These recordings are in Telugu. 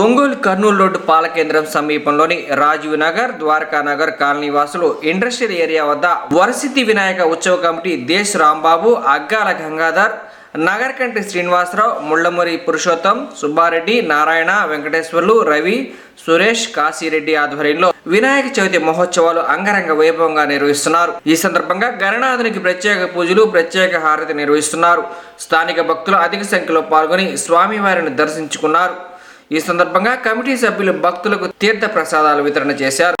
ఒంగోలు కర్నూలు రోడ్డు పాల కేంద్రం సమీపంలోని రాజీవ్ నగర్ ద్వారకా నగర్ కాలనీ వాసులు ఇండస్ట్రియల్ ఏరియా వద్ద వరసిద్ధి వినాయక ఉత్సవ కమిటీ దేశ్ రాంబాబు అగ్గాల గంగాధర్ నగరకంటి శ్రీనివాసరావు ముళ్ళమూరి పురుషోత్తం సుబ్బారెడ్డి నారాయణ వెంకటేశ్వర్లు రవి సురేష్ కాశీరెడ్డి ఆధ్వర్యంలో వినాయక చవితి మహోత్సవాలు అంగరంగ వైభవంగా నిర్వహిస్తున్నారు. ఈ సందర్భంగా గణనాథునికి ప్రత్యేక పూజలు ప్రత్యేక హారతి నిర్వహిస్తున్నారు. స్థానిక భక్తులు అధిక సంఖ్యలో పాల్గొని స్వామివారిని దర్శించుకున్నారు. ఈ సందర్భంగా కమిటీ సభ్యులు భక్తులకు తీర్థ ప్రసాదాలు వితరణ చేశారు.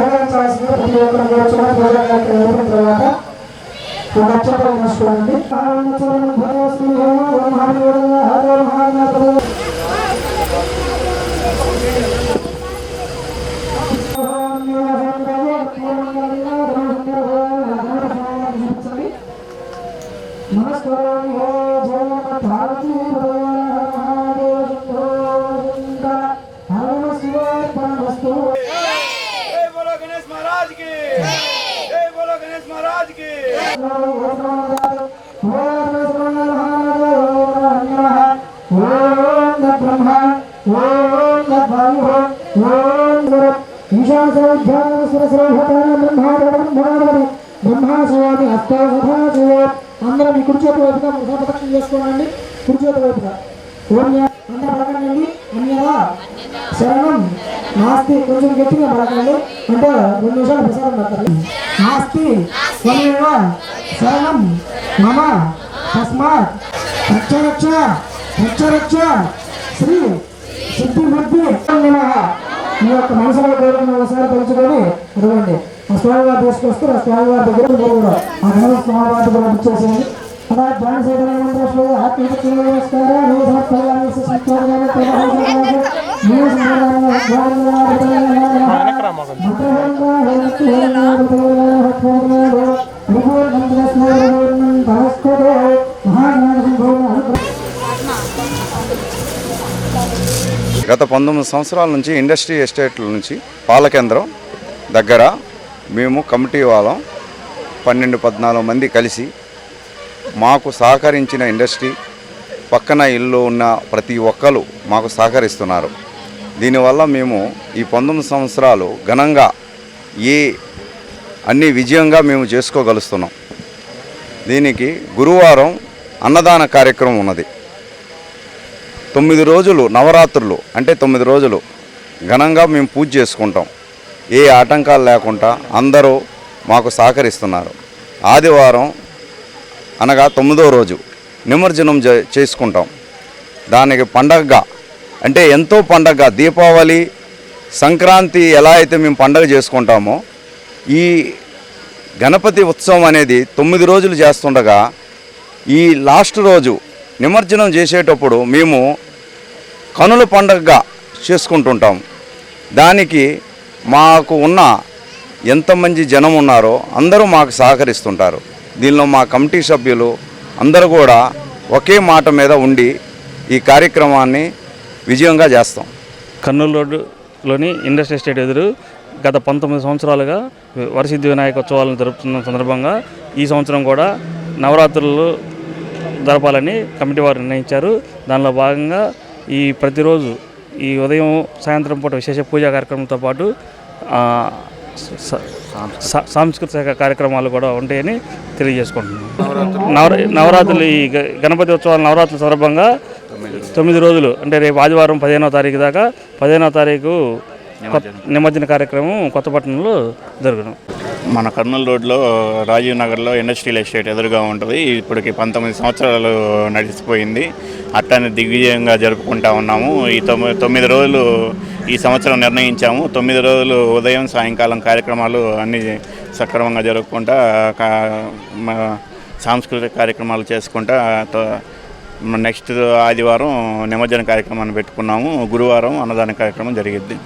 స్వీకరించాల్సింది ప్రతి ఒక్కరు కూర్చొని పూజా అయిపోయిన తర్వాత నక్షత్రం నమస్కారం భారతీ बोलो गणेश महाराज की అందరం మీ కుడి చేతి వైపుగా ముఖాపక్షం చేసుకోండి కుడి చేతి వైపుగా ఓన్య అందరూ పలకండి అన్యదా శరణం. నాస్తి కొంచెం గట్టిగా పడకండి అంటే రెండు నిమిషాలు ప్రసారం పడతారు. నాస్తి స్వమేవ శరణం. మమ తస్మాత్. రక్ష రక్ష రక్ష రక్ష శ్రీ సిద్ధి వృద్ధి మీ యొక్క మనసులో కోరిన ఒకసారి తెలుసుకొని ఇవ్వండి. ఆ స్వామివారి తీసుకొస్తే ఆ స్వామివారి దగ్గర ఆ స్వామివారి దగ్గర ఇచ్చేసేయండి అలా ఆత్మీయ నమస్కారం. గత పంతొమ్మిది సంవత్సరాల నుంచి ఇండస్ట్రీ ఎస్టేట్ల నుంచి పాల కేంద్రం దగ్గర మేము కమిటీ వాళ్ళం. పన్నెండు పద్నాలుగు మంది కలిసి మాకు సహకరించిన ఇండస్ట్రీ పక్కన ఇల్లు ఉన్న ప్రతి ఒక్కరు మాకు సహకరిస్తున్నారు. దీనివల్ల మేము ఈ పంతొమ్మిది సంవత్సరాలు ఘనంగా ఏ అన్ని విజయంగా మేము చేసుకోగలుస్తున్నాం. దీనికి గురువారం అన్నదాన కార్యక్రమం ఉన్నది. తొమ్మిది రోజులు నవరాత్రులు అంటే తొమ్మిది రోజులు ఘనంగా మేము పూజ చేసుకుంటాం. ఏ ఆటంకాలు లేకుండా అందరూ మాకు సహకరిస్తున్నారు. ఆదివారం అనగా తొమ్మిదో రోజు నిమజ్జనం చే- చేసుకుంటాం. దానికి పండగగా అంటే ఎంతో పండగ దీపావళి సంక్రాంతి ఎలా అయితే మేము పండగ చేసుకుంటామో ఈ గణపతి ఉత్సవం అనేది తొమ్మిది రోజులు చేస్తుండగా ఈ లాస్ట్ రోజు నిమజ్జనం చేసేటప్పుడు మేము కనుల పండగగా చేసుకుంటుంటాం. దానికి మాకు ఉన్న ఎంతమంది జనం ఉన్నారో అందరూ మాకు సహకరిస్తుంటారు. దీనిలో మా కమిటీ సభ్యులు అందరూ కూడా ఒకే మాట మీద ఉండి ఈ కార్యక్రమాన్ని విజయంగా చేస్తాం. కర్నూలు రోడ్డులోని ఇండస్ట్రీ ఎస్టేట్ ఎదురు గత పంతొమ్మిది సంవత్సరాలుగా వరసిద్ధి వినాయక ఉత్సవాలను జరుపుతున్న సందర్భంగా ఈ సంవత్సరం కూడా నవరాత్రులు జరపాలని కమిటీ వారు నిర్ణయించారు. దానిలో భాగంగా ఈ ప్రతిరోజు ఈ ఉదయం సాయంత్రం పూట విశేష పూజా కార్యక్రమంతో పాటు సాంస్కృతిక కార్యక్రమాలు కూడా ఉంటాయని తెలియజేసుకుంటున్నాం. నవర నవరాత్రులు ఈ గ- గణపతి ఉత్సవాల నవరాత్రుల సందర్భంగా తొమ్మిది రోజులు అంటే రేపు ఆదివారం పదిహేనో తారీఖు దాకా పదిహేనో తారీఖు కొత్త- నిమజ్జన కార్యక్రమం కొత్తపట్నంలో జరుగును. మన కర్నూలు రోడ్లో రాజీవ్ నగర్లో ఇండస్ట్రియల్ ఎస్టేట్ ఎదురుగా ఉంటుంది. ఇప్పటికి పంతొమ్మిది సంవత్సరాలు నడిచిపోయింది. అట్టాన్ని దిగ్విజయంగా జరుపుకుంటా ఉన్నాము. ఈ తొమ్మిది తొమ్మిది రోజులు ఈ సంవత్సరం నిర్ణయించాము. తొమ్మిది రోజులు ఉదయం సాయంకాలం కార్యక్రమాలు అన్నీ సక్రమంగా జరుపుకుంటా సాంస్కృతిక కార్యక్రమాలు చేసుకుంటా నెక్స్ట్ ఆదివారం నిమజ్జన కార్యక్రమాన్ని పెట్టుకున్నాము. గురువారం అన్నదాన కార్యక్రమం జరిగిద్ది.